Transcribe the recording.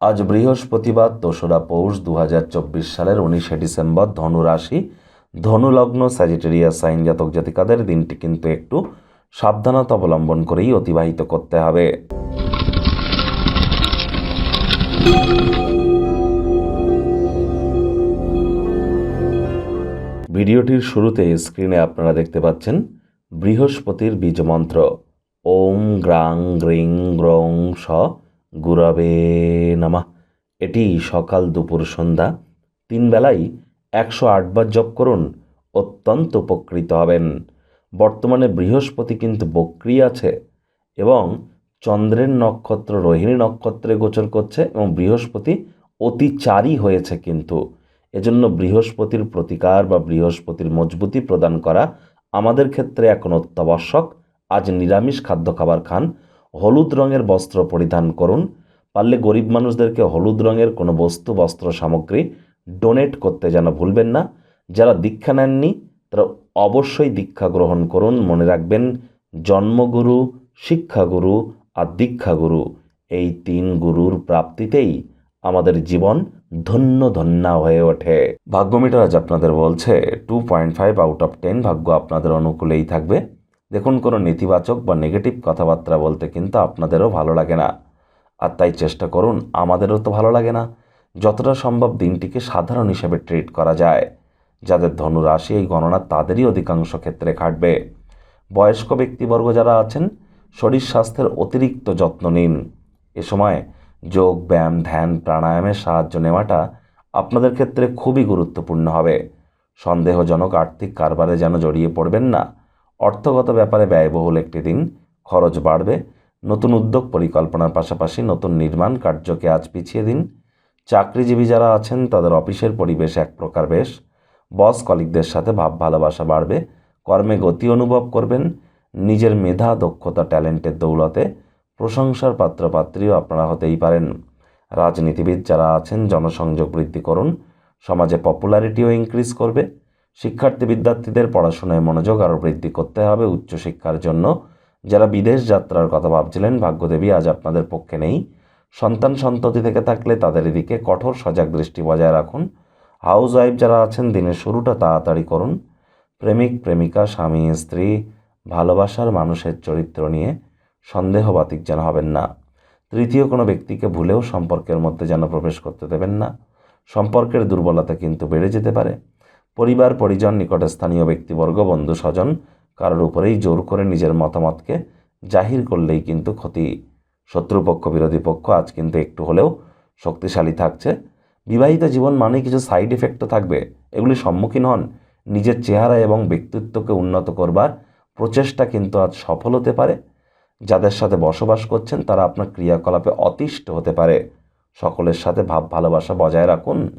আজ বৃহস্পতিবার দোসরা পৌষ দু হাজার চব্বিশ সালের উনিশে ডিসেম্বর ধনু রাশি স্যাজিটেরিয়া সাইন জাতক জাতিকাদের দিনটি কিন্তু একটু সাবধানতা অবলম্বন করেই অতিবাহিত করতে হবে। ভিডিওটির শুরুতে স্ক্রিনে আপনারা দেখতে পাচ্ছেন বৃহস্পতির বীজমন্ত্র। ওম গ্রাং গ্রিং গ্রং স গুরবে নামা। এটি সকাল দুপুর সন্ধ্যা। তিন বেলাই একশো আটবার জপ করুন, অত্যন্ত উপকৃত হবেন। বর্তমানে বৃহস্পতি কিন্তু বক্রি আছে এবং চন্দ্রের নক্ষত্র, রোহিণী নক্ষত্রে গোচর করছে এবং বৃহস্পতি অতিচারী হয়েছে কিন্তু। এজন্য বৃহস্পতির প্রতিকার বা বৃহস্পতির মজবুতি প্রদান করা আমাদের ক্ষেত্রে এখন অত্যাবশ্যক। আজ নিরামিষ খাদ্য খাবার খান হলুদ রঙের বস্ত্র পরিধান করুন। পারলে গরিব মানুষদেরকে হলুদ রঙের কোনো বস্তু, বস্ত্র, সামগ্রী ডোনেট করতে যেন ভুলবেন না। যারা দীক্ষা নেননি, তারা অবশ্যই দীক্ষা গ্রহণ করুন। মনে রাখবেন, জন্মগুরু, শিক্ষাগুরু আর দীক্ষাগুরু এই তিন গুরুর প্রাপ্তিতেই আমাদের জীবন ধন্য ধন্যা হয়ে ওঠে। ভাগ্যমিটার আজ আপনাদের বলছে two point five out of ten ভাগ্য আপনাদের অনুকূলেই থাকবে। দেখুন কোনো নেতিবাচক বা নেগেটিভ কথাবার্তা বলতে কিন্তু আপনাদেরও ভালো লাগে না। আর তাই চেষ্টা করুন, আমাদেরও তো ভালো লাগে না। যতটা সম্ভব দিনটিকে সাধারণ হিসেবে ট্রিট করা যায়, যাদের ধনু রাশি এই গণনা তাদেরই অধিকাংশ ক্ষেত্রে খাটবে বয়স্ক ব্যক্তিবর্গ যারা আছেন, শরীর স্বাস্থ্যের অতিরিক্ত যত্ন নিন। এ সময় যোগ, ব্যায়াম, ধ্যান, প্রাণায়ামের সাহায্য নেওয়াটা আপনাদের ক্ষেত্রে খুবই গুরুত্বপূর্ণ হবে। সন্দেহজনক আর্থিক কারবারে যেন জড়িয়ে পড়বেন না। অর্থগত ব্যাপারে ব্যয়বহুল একটি দিন খরচ বাড়বে, নতুন উদ্যোগ পরিকল্পনার পাশাপাশি নতুন নির্মাণ কার্যকে আজ পিছিয়ে দিন, চাকরিজীবী যারা আছেন তাদের অফিসের পরিবেশ এক প্রকার বেশ, বস কলিকদের সাথে ভাব ভালোবাসা বাড়বে, কর্মে গতি অনুভব করবেন, নিজের মেধা, দক্ষতা, ট্যালেন্টের দৌলতে প্রশংসার পাত্রপাত্রীও আপনারা হতেই পারেন। রাজনীতিবিদ যারা আছেন, জনসংযোগ বৃদ্ধি করুন, সমাজে পপুলারিটিও ইনক্রিজ করবে শিক্ষার্থী বিদ্যার্থীদের পড়াশোনায় মনোযোগ আরও বৃদ্ধি করতে হবে উচ্চশিক্ষার জন্য। যারা বিদেশ যাত্রার কথা ভাবছিলেন, ভাগ্যদেবী আজ আপনাদের পক্ষে নেই। সন্তান সন্ততি থেকে থাকলে তাদের এদিকে কঠোর সজাগ দৃষ্টি বজায় রাখুন। হাউস ওয়াইফ যারা আছেন, দিনের শুরুটা তাড়াতাড়ি করুন। প্রেমিক, প্রেমিকা, স্বামী, স্ত্রী, ভালোবাসার মানুষের চরিত্র নিয়ে সন্দেহবাতিক যেন হবেন না। তৃতীয় কোনো ব্যক্তিকে ভুলেও সম্পর্কের মধ্যে যেন প্রবেশ করতে দেবেন না। সম্পর্কের দুর্বলতা কিন্তু বেড়ে যেতে পারে। পরিবার, পরিজন নিকটে স্থানীয় ব্যক্তিবর্গ বন্ধু স্বজন কারোর উপরেই জোর করে নিজের মতামতকে জাহির করলেই কিন্তু ক্ষতি। শত্রুপক্ষ, বিরোধী পক্ষ আজ কিন্তু একটু হলেও শক্তিশালী থাকছে। বিবাহিত জীবন মানে কিছু সাইড এফেক্টও থাকবে। এগুলি সম্মুখীন হন। নিজের চেহারা এবং ব্যক্তিত্বকে উন্নত করবার প্রচেষ্টা কিন্তু আজ সফল হতে পারে। যাদের সাথে বসবাস করছেন তারা আপনার ক্রিয়াকলাপে অতিষ্ঠ হতে পারে। সকলের সাথে ভাব ভালোবাসা বজায় রাখুন।